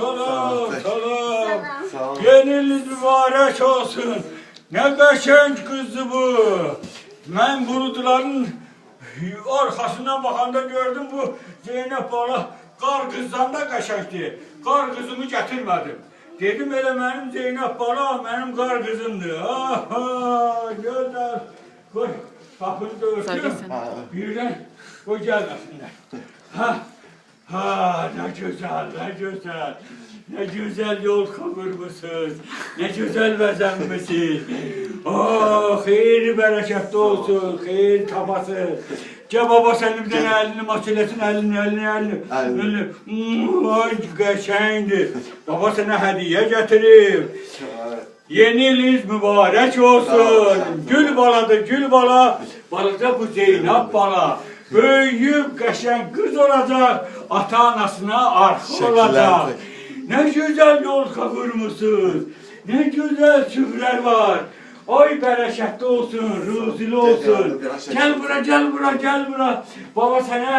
salam, salam. Sağ ol. Yeniniz mübarek olsun. Ne kaşenç kızdı bu. Ben bulutların arkasından bakanda gördüm bu Zeynep bana kar kızdan da kaşaktı. Kar kızımı getirmedim. Dedim hele benim Zeynep bana benim kar kızımdı. Aha güzel. Koy kapını da Birden koy gel aslında. Ha, ha güzel, ne güzel. Ne güzel yol kavurmuşsunuz. Ne güzel bezenmişsiniz. Oh, hayır bereketli olsun, hayır tabası. Gel baba senin bir tane elini maçelesin, elini, elini, elini. Elini. Ay, geçendi. Baba sana hediye getireyim. evet. Yeniliz mübarek olsun. Gül baladır gül bala. Balaca bu Zeynep bala. Büyük kaşen kız olacak. Ata anasına arka olacak. Ne güzel yol kavurmuşsunuz. Ne güzel süfrer var. Ay bereketli olsun, ruzili olsun. Gel bura, gel bura, gel bura. Baba sana